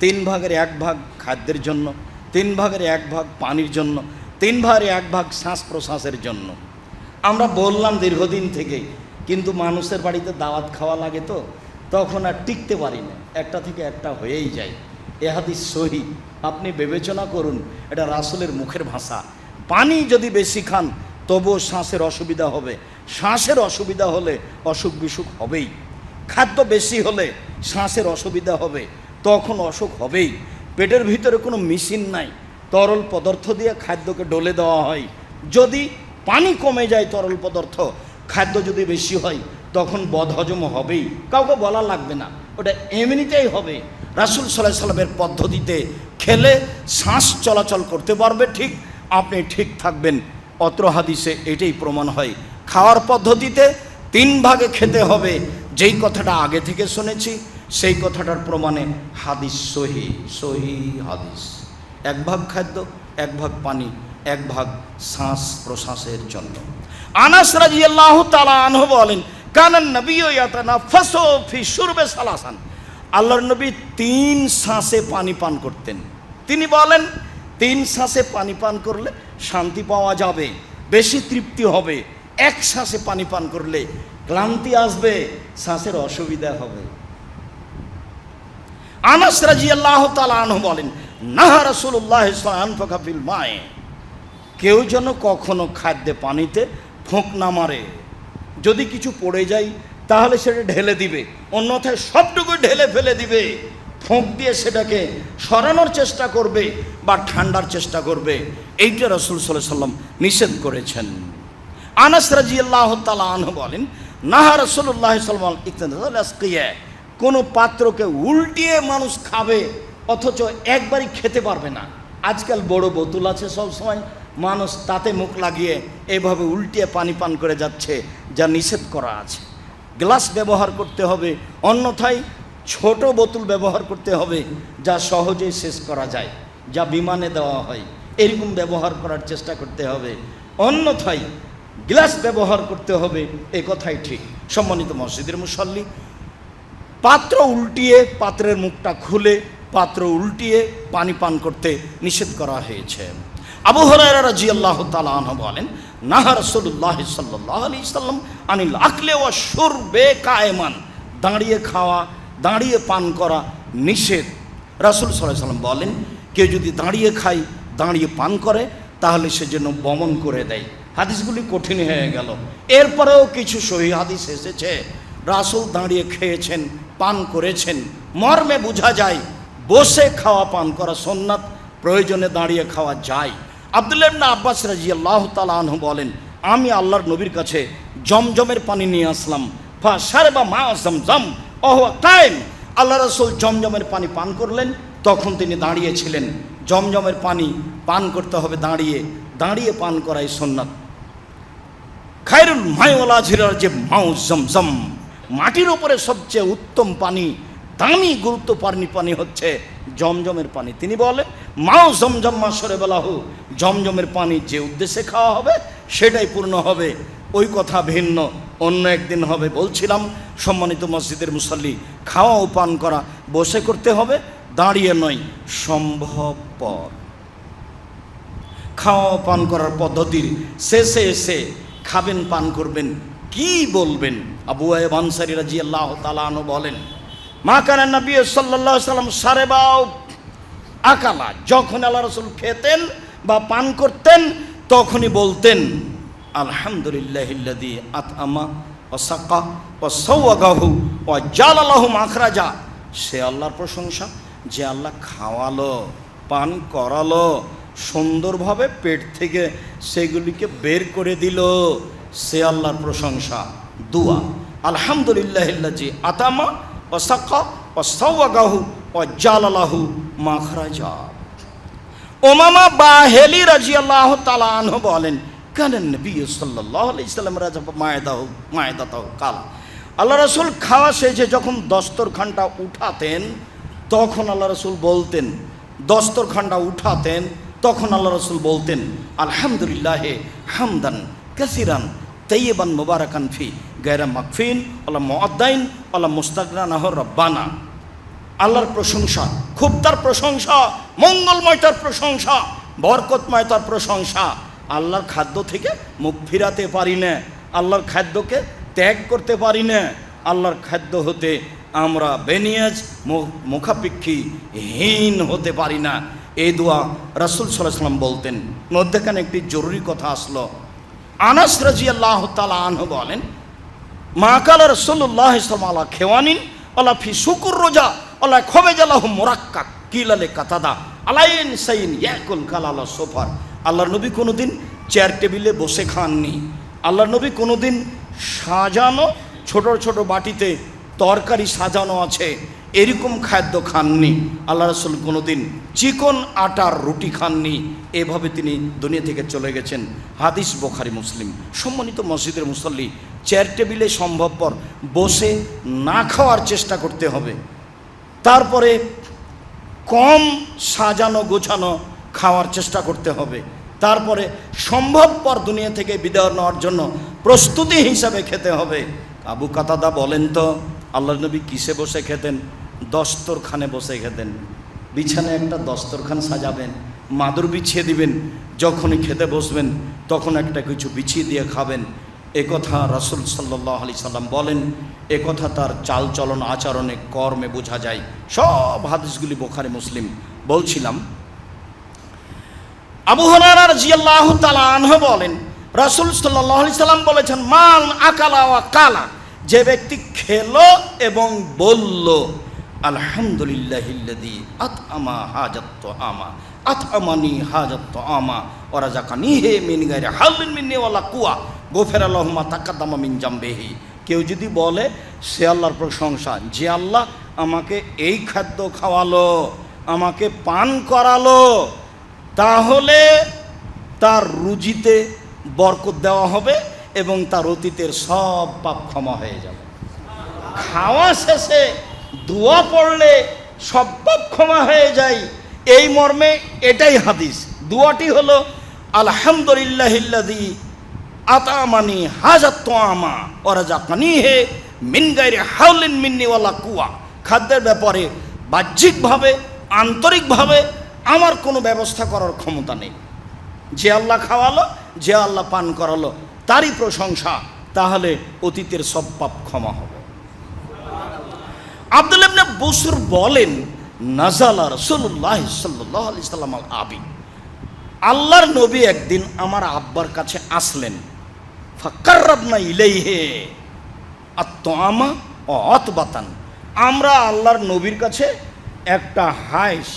তিন ভাগের এক ভাগ খাদ্যের জন্য, তিন ভাগের এক ভাগ পানির জন্য, তিন ভাগের এক ভাগ শ্বাস প্রশ্বাসের জন্য। আমরা বললাম দীর্ঘদিন থেকে, কিন্তু মানুষের বাড়িতে দাওয়াত খাওয়া লাগে তো, তখন আর টিকতে পারি না। একটা থেকে একটা হয়েই যায়। এ হাদিস সহি। আপনি বিবেচনা করুন, এটা রাসুলের মুখের ভাষা। পানি যদি বেশি খান, তবুও শ্বাসের অসুবিধা হবে। শ্বাসের অসুবিধা হলে অসুখ বিসুখ হবেই। খাদ্য বেশি হলে শ্বাসের অসুবিধা হবে। তখন অসুখ হবেই। পেটের ভিতরে কোনো মেশিন নাই। তরল পদার্থ দিয়ে খাদ্যকে ডলে দেওয়া হয়। যদি পানি কমে যায় তরল পদার্থ, খাদ্য যদি বেশি হয়, তখন বদহজম হবেই। কাউকে বলা লাগবে না। ওটা এমনিতেই হবে। রাসুল সাল্লাহ সাল্লামের পদ্ধতিতে খেলে শ্বাস চলাচল করতে পারবে ঠিক, আপনি ঠিক থাকবেন। অত্র হাদিসে এটাই প্রমাণ হয়। খাওয়ার পদ্ধতিতে তিন ভাগে খেতে হবে। যেই কথাটা আগে থেকে শুনেছি সেই কথাটার প্রমাণে হাদিস সহি সহি হাদিস। এক ভাগ খাদ্য, এক ভাগ পানি, এক ভাগ শ্বাস প্রশ্বাসের জন্য। আনাস রাজিয়াল্লাহ তালা আনহ বলেন কানান নবী ইয়াতানা ফাসো ফি সুরবে সালাসান। আল্লাহর নবী তিন শ্বাসে পানি পান করতেন। তিনি বলেন, তিন শ্বাসে পানি পান করলে শান্তি পাওয়া যাবে, বেশি তৃপ্তি হবে। এক শ্বাসে পানি পান করলে ক্লান্তি আসবে, শ্বাসের অসুবিধা হবে। আনাস রাজিয়াল্লাহ তালা আনহ বলেন, নাহা রসুল্লাহ আনফাকাফিল মায়ে। কেউ যেন কখনো খাদ্যে পানিতে ফোঁক না মারে। যদি কিছু পড়ে যায়, তাহলে সেটা ঢেলে দিবে। অন্যথায় সবটুকু ঢেলে ফেলে দিবে। ফোঁক দিয়ে সেটাকে সরানোর চেষ্টা করবে বা ঠান্ডার চেষ্টা করবে। এইটা রসুল সাল্লাহ সাল্লাম নিষেধ করেছেন। আনাস রাজি আল্লাহ তালা বলেন, নাহা রসুল্লাহ সাল্লাম ইত্যাদি কোনো পাত্রকে উল্টিয়ে মানুষ খাবে, অথচ একবারই খেতে পারবে না। আজকাল বড় বোতল আছে সবসময়, মানুষ তাতে মুখ লাগিয়ে এভাবে উল্টিয়ে পানি পান করে যাচ্ছে, যা নিষেধ করা আছে। গ্লাস ব্যবহার করতে হবে, অন্যথায় ছোট বোতল ব্যবহার করতে হবে, যা সহজেই শেষ করা যায়, যা বিমানে দেওয়া হয়। এরকম ব্যবহার করার চেষ্টা করতে হবে। অন্যথায় গ্লাস ব্যবহার করতে হবে, এ কথাই ঠিক। সম্মানিত মসজিদের মুসল্লি পাত্র উল্টিয়ে পাত্রের মুখটা খুলে পাত্র উল্টিয়ে পানি পান করতে নিষেধ করা হয়েছে। আবু হরাইরা রাজি আল্লাহ তালাহ বলেন, নাহা রসুল্লাহ সাল্লাহ আলি সাল্লাম আনিল আকলে ও সুর বে কায়মান। দাঁড়িয়ে খাওয়া, দাঁড়িয়ে পান করা নিষেধ। রাসুল সাল্লাহ সাল্লাম বলেন, কেউ যদি দাঁড়িয়ে খায়, দাঁড়িয়ে পান করে, তাহলে সে যেন বমন করে দেয়। হাদিসগুলি কঠিন হয়ে গেল। এরপরেও কিছু সহি হাদিস এসেছে। রাসুল দাঁড়িয়ে খেয়েছেন, পান করেছেন। মর্মে বোঝা যায়, বসে খাওয়া পান করা সোননাথ প্রয়োজনে দাঁড়িয়ে খাওয়া যায়। আবদুল্লাহ আব্বাস রাজি আল্লাহ তালাহ বলেন, আমি আল্লাহর নবীর কাছে জমজমের পানি নিয়ে আসলাম। ফা সারে বা মা জমজম অহ টাইম আল্লাহ রসুল জমজমের পানি পান করলেন, তখন তিনি দাঁড়িয়েছিলেন। জমজমের পানি পান করতে হবে দাঁড়িয়ে দাঁড়িয়ে পান করাই সোননাথ খায়রুল মাইওয়ালা ঝিরার যে মাউ জমজম মাটির ওপরে সবচেয়ে উত্তম পানি, দামি গুরুত্ব পানি পানি হচ্ছে জমজমের পানি। তিনি বলেন, মাও জমজম মাসরে বেলাহু, জমজমের পানি যে উদ্দেশ্যে খাওয়া হবে, সেটাই পূর্ণ হবে। ওই কথা ভিন্ন, অন্য একদিন হবে। বলছিলাম, সম্মানিত মসজিদের মুসল্লি, খাওয়া ও পান করা বসে করতে হবে, দাঁড়িয়ে নয়, সম্ভবপর। খাওয়া পান করার পদ্ধতির শেষে এসে খাবেন, পান করবেন কি বলবেন? আবু আয়েব আনসারি রাজি আল্লাহ তালানো বলেন, মা কানা নবী সাল্লাহ সাল্লাম সারে বাউ আকালা। যখন আল্লাহ রসুল খেতেন বা পান করতেন, তখনই বলতেন আলহামদুলিল্লাহিল্লাদি আতআমা ও সাকা ও সৌগাহু ও জালালাহু মাখরাজা। সে আল্লাহর প্রশংসা যে আল্লাহ খাওয়ালো, পান করালো, সুন্দরভাবে পেট থেকে সেগুলিকে বের করে দিল। সে আল্লাহর প্রশংসা, দুয়া। আলহামদুলিল্লাহিল্লাজি আতামা ও সাকা ও সৌগাহু ও জালালাহু মাখরাজা ওমামা বাহেলি রাজি আল্লাহ তালাহ বলেন কানেন নবী সাল্লাহ ইসলাম রাজা মায়দাহ, মায়দাতাহ, কালা। আল্লাহ রসুল খাওয়া শেষে যখন দস্তরখানটা উঠাতেন, তখন আল্লাহ রসুল বলতেন, দস্তরখানটা উঠাতেন, তখন আল্লাহ রসুল বলতেন, আলহামদুলিল্লাহ হামদান কাসিরান তৈবান মুবারাকান ফি গায়রা মাকফিন আল্লাহ মদ্দাইন আল্লাহ মুস্তাকরান রব্বানা। আল্লাহর প্রশংসা, খুব তার প্রশংসা মঙ্গলময় তার প্রশংসা বরকতময় তার প্রশংসা। আল্লাহর খাদ্য থেকে মুখ ফিরাতে পারি না, আল্লাহর খাদ্যকে ত্যাগ করতে পারি না। আল্লাহর খাদ্য হতে আমরা বেনিয়াজ, মুখ- মুখাপেক্ষী, হীন হতে পারি না। এই দোয়া রাসুল সাল্লাহ সাল্লাম বলতেন। মধ্যেখানে একটি জরুরি কথা আসলো আনাস রাজি আল্লাহ তালা আনহ বলেন, মা কালা রসল্লাহ ইসলাম আল্লাহ খেওয়ানিন আল্লাহ ফি শুকুর রোজা আল্লাহ খবে জালাহ মোরাক্কা কিলালে কাতাদা, আলাইন সাইন ইয়াকুল কালালা সোফার। আল্লাহ নবী কোনোদিন চেয়ার টেবিলে বসে খাননি। আল্লাহ নবী কোনোদিন সাজানো, ছোট ছোট বাটিতে তরকারি সাজানো আছে। এরকম খাদ্য খাননি। আল্লাহ রসুল কোনোদিন চিকন আটার রুটি খাননি। এভাবে তিনি দুনিয়া থেকে চলে গেছেন। হাদিস বোখারি, মুসলিম। সম্মানিত মসজিদের মুসল্লি, চেয়ার টেবিলে সম্ভবপর বসে না খাওয়ার চেষ্টা করতে হবে। তারপরে কম সাজানো গোছানো খাওয়ার চেষ্টা করতে হবে। তারপরে সম্ভবপর দুনিয়া থেকে বিদায় নেওয়ার জন্য প্রস্তুতি হিসাবে খেতে হবে। আবু কাতাদা বলেন তো আল্লাহ নবী কিসে বসে খেতেন? দস্তরখানে বসে খেতেন। বিছানায় একটা দস্তরখান সাজাবেন, মাদুর বিছিয়ে দিবেন, যখনই খেতে বসবেন, তখন একটা কিছু বিছিয়ে দিয়ে খাবেন। এ কথা রাসুল সাল্লাহ আলি সাল্লাম বলেন, এ কথা তার চালচলন আচরণে, কর্মে বোঝা যায়। সব হাদিসগুলি বোখারি, মুসলিম। বলছিলাম, আবু হরার জিয়াল্লাহ তালা আনহ বলেন, রাসুল সাল্লাহ আলি সাল্লাম বলেছেন, মান আকালা কালা, যে ব্যক্তি খেলো এবং বলল আলহামদুলিল্লাহিল্লাদি আত আমা হাজাত্ত আমা আত আমানি হাজাত্ত আমা ওরা জাকানি হে মিন গাইরে হালিন মিন্নি ওয়ালা কুয়া গোফের আল্লাহমা তাকাদ্দামা মিন জাম্বেহি। কেউ যদি বলে, সে আল্লাহর প্রশংসা, যে আল্লাহ আমাকে এই খাদ্য খাওয়ালো, আমাকে পান করালো, তাহলে তার রুজিতে বরকত দেওয়া হবে এবং তার অতীতের সব পাপ ক্ষমা হয়ে যাবে। খাওয়া শেষে দোয়া পড়লে সব পাপ ক্ষমা হয়ে যায়। এই মর্মে এটাই হাদিস। দোয়াটি হলো আলহামদুলিল্লাহিল্লাদি আতামানি হাজাত আমা ওরা জাপানি হে মিন গাইরে হাউলিন মিন্নিওয়ালা কুয়া খাদ্যের ব্যাপারে বাহ্যিকভাবে, আন্তরিকভাবে আমার কোনো ব্যবস্থা করার ক্ষমতা নেই। যে আল্লাহ খাওয়ালো, যে আল্লাহ পান করালো, তারই প্রশংসা, তাহলে অতীতের সব পাপ ক্ষমা হবে। আব্দুল ইবনে বসুর বলেন, নাজালা রসুল্লাহ সাল্লাহ আলি সাল্লাম আল আবি। আল্লাহর নবী একদিন আমার আব্বার কাছে আসলেন। ফাক্কাররাবনা ইলাইহে আত্মআমা ও অতবাতান আমরা আল্লাহর নবীর কাছে একটা হাইস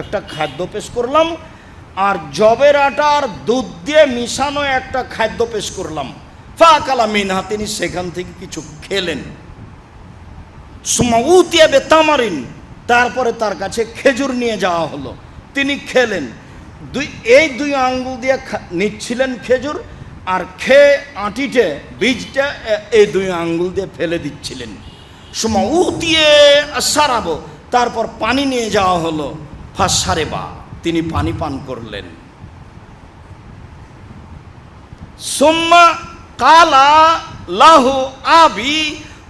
একটা খাদ্য পেশ করলাম আর জবের আটা আর দুধ দিয়ে মিশানো একটা খাদ্য পেশ করলাম। ফাকালা মিনহা, তিনি সেখান থেকে কিছু খেলেন। সুমাউতিয়া বেতামারিন, তারপরে তার কাছে খেজুর নিয়ে যাওয়া হলো। তিনি খেলেন। দুই এই দুই আঙ্গুল দিয়ে নিচ্ছিলেন খেজুর আর খেয়ে আঁটিটে, বীজটা এই দুই আঙ্গুল দিয়ে ফেলে দিচ্ছিলেন। সুমাউতিয়ে সারাবো তারপর পানি নিয়ে যাওয়া হলো। ফাঁসারে বা তিনি পানি পান করলেন। সুম্মা কালা লাহু আবি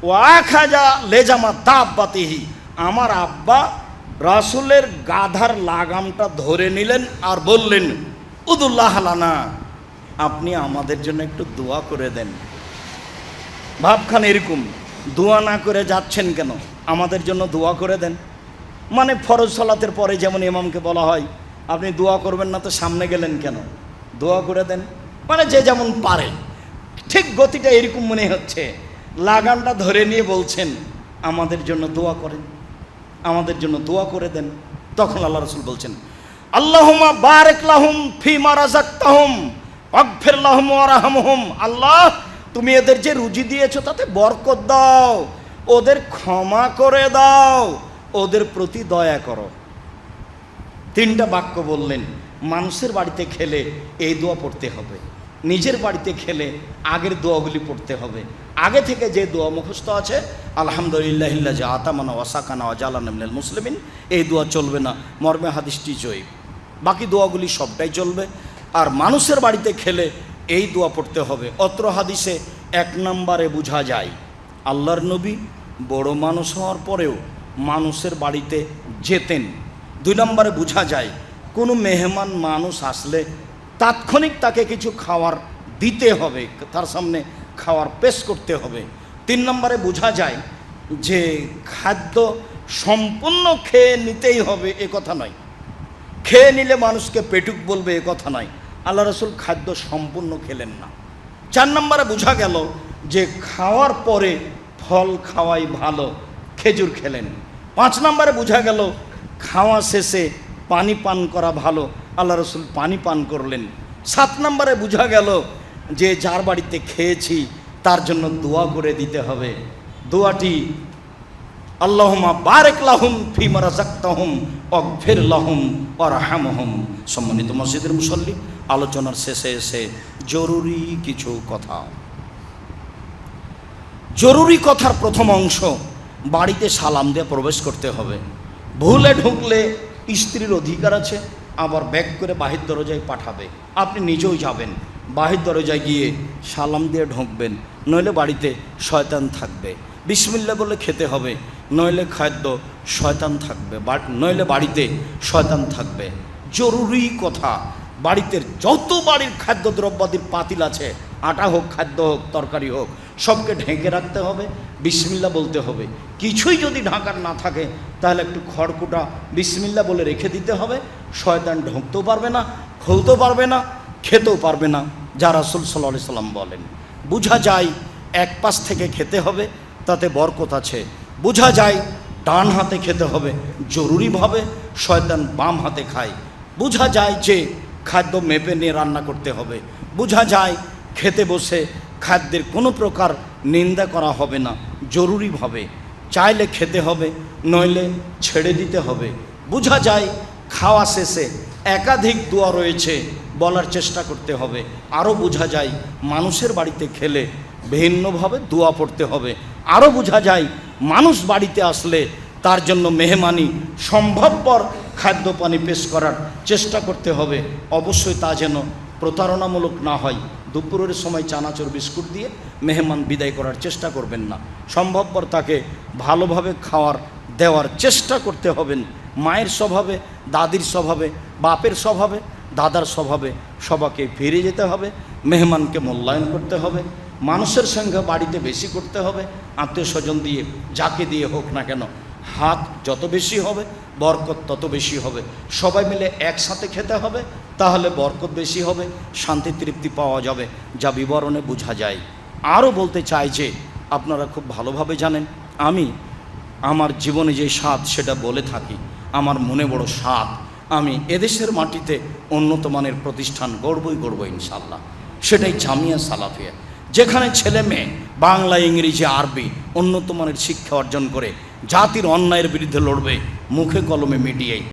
ও আখাজা লেজামা দাব্বাতিহি। আমার আব্বা রাসুলের গাধার লাগামটা ধরে নিলেন আর বললেন, উদুল্লাহ লানা, আপনি আমাদের জন্য একটু দোয়া করে দেন। ভাবখান এরকম, দোয়া না করে যাচ্ছেন কেন? আমাদের জন্য দোয়া করে দেন। মানে ফরজ সালাতের পরে যেমন ইমামকে বলা হয়, আপনি দোয়া করবেন না তো সামনে গেলেন কেন? দোয়া করে দেন। মানে যে যেমন পারে। ঠিক গতিটা এরকম মনে হচ্ছে। লাগানটা ধরে নিয়ে বলছেন, আমাদের জন্য দোয়া করেন, আমাদের জন্য দোয়া করে দেন। তখন আল্লাহ রসুল বলছেন আল্লাহুমা বারেক লাহুম ফিমা রাজাক্তাহুম অগফির আল্লাহ, তুমি এদের যে রুজি দিয়েছ তাতে বরকত দাও, ওদের ক্ষমা করে দাও, ওদের প্রতি দয়া করো। তিনটা বাক্য বললেন, মানুষের বাড়িতে খেলে এই দোয়া পড়তে হবে, নিজের বাড়িতে খেলে আগের দোয়াগুলি পড়তে হবে। আগে থেকে যে দোয়া মুখস্থ আছে আলহামদুলিল্লাহ যে আতামানা ওয়াসাকানা ওয়াজালান মুসলিমিন, এই দোয়া চলবে না, মর্মে হাদিসটি জয়ী। বাকি দোয়াগুলি সবটাই চলবে। আর মানুষের বাড়িতে খেলে এই দোয়া পড়তে হবে। অত্র হাদিসে এক নম্বরে বোঝা যায়, আল্লাহর নবী বড় মানুষ হওয়ার পরেও মানুষের বাড়িতে যেতেন। দুই নম্বরে বোঝা যায়, কোনো মেহমান মানুষ আসলে তাৎক্ষণিক তাকে কিছু খাওয়ার দিতে হবে। তার সামনে খাওয়ার পেশ করতে হবে। তিন নম্বরে বোঝা যায় যে খাদ্য সম্পূর্ণ খেয়ে নিতেই হবে, এ কথা নয়। খেয়ে নিলে মানুষকে পেটুক বলবে, এ কথা নয়। আল্লাহ রসুল খাদ্য সম্পূর্ণ খেলেন না। চার নম্বরে বোঝা গেল যে খাওয়ার পরে ফল খাওয়াই ভালো, খেজুর খেলেন। পাঁচ নম্বরে বোঝা গেল খাওয়া শেষে পানি পান করা ভালো, আল্লাহ রসুল পানি পান করলেন। সাত নম্বরে বোঝা গেল যে যার বাড়িতে খেয়েছি, তার জন্য দোয়া করে দিতে হবে। দোয়াটি আল্লাহুমা বারেক লাহুম ফিমা রাজাক্তাহুম অগফির লাহুম ওয়ারহামহুম সম্মানিত মসজিদের মুসল্লি, আলোচনার শেষে এসে জরুরি কিছু কথা। জরুরি কথার প্রথম অংশ, বাড়িতে সালাম দিয়ে প্রবেশ করতে হবে। ভুলে ঢুকলে স্ত্রীর অধিকার আছে, আবার ব্যাগ করে বাহির দরজায় পাঠাবে। আপনি নিজেও যাবেন। বাহির দরজায় গিয়ে সালাম দিয়ে ঢুকবেন, নইলে বাড়িতে শয়তান থাকবে। বিসমিল্লা বলে খেতে হবে, নইলে খাদ্য শয়তান থাকবে নইলে বাড়িতে শয়তান থাকবে। জরুরি কথা, বাড়িতে যত বাড়ির খাদ্য দ্রব্যাদির পাতিল আছে, আটা হোক, খাদ্য হোক, তরকারি হোক, সবকে ঢেকে রাখতে হবে বিসমিল্লা বলতে হবে। কিছুই যদি ঢাকার না থাকে, তাহলে একটু খড়কুটা বিসমিল্লা বলে রেখে দিতে হবে। শয়তান ঢুকতেও পারবে না, খুলতেও পারবে না খেতেও পারবে না, যা রাসুল সাল্লাহ সাল্লাম বলেন। বোঝা যায় এক পাশ থেকে খেতে হবে, তাতে বরকত আছে। বোঝা যায় ডান হাতে খেতে হবে জরুরিভাবে শয়তান বাম হাতে খায়। বোঝা যায় যে খাদ্য মেপে নিয়ে রান্না করতে হবে। বোঝা যায় খেতে বসে খাদ্যের কোনো প্রকার নিন্দা করা হবে না জরুরিভাবে চাইলে খেতে হবে, নইলে ছেড়ে দিতে হবে। বোঝা যায় খাওয়া শেষে একাধিক দোয়া রয়েছে, বলার চেষ্টা করতে হবে। আরও বোঝা যায়, মানুষের বাড়িতে খেলে ভিন্নভাবে দোয়া পড়তে হবে। আরও বোঝা যায়, মানুষ বাড়িতে আসলে তার জন্য মেহমানি সম্ভবপর খাদ্য পানি পেশ করার চেষ্টা করতে হবে। অবশ্যই তা যেন প্রতারণামূলক না হয়। দুপুরের সময় চানাচুর বিস্কুট দিয়ে মেহমান বিদায় করার চেষ্টা করবেন না। সম্ভবপর তাকে ভালোভাবে খাওয়ার, দেওয়ার চেষ্টা করতে হবেন। মায়ের স্বভাবে, দাদির স্বভাবে, বাপের স্বভাবে, দাদার স্বভাবে সবাকে ফিরে যেতে হবে, মেহমানকে মূল্যায়ন করতে হবে, মানুষের সঙ্গে বাড়িতে বেশি করতে হবে আত্মীয় স্বজন দিয়ে, যাকে দিয়ে হোক না কেন, হাত যত বেশি হবে, বরকত তত বেশি হবে। সবাই মিলে একসাথে খেতে হবে, তাহলে বরকত বেশি হবে, শান্তি তৃপ্তি পাওয়া যাবে, যা বিবরণে বোঝা যায়। আরও বলতে চাই যে, আপনারা খুব ভালোভাবে জানেন, আমি আমার জীবনে যে স্বাদ, সেটা বলে থাকি। আমার মনে বড় স্বাদ। আমি এদেশের মাটিতে উন্নত মানের প্রতিষ্ঠান গড়বই গড়ব ইনশাল্লাহ সেটাই জামিয়া সালাফিয়া। যেখানে ছেলে মেয়ে, বাংলা, ইংরেজি, আরবি উন্নত মানের শিক্ষা অর্জন করে জাতির অন্যায়ের বিরুদ্ধে লড়বে, মুখে কলমে মিডিয়ায়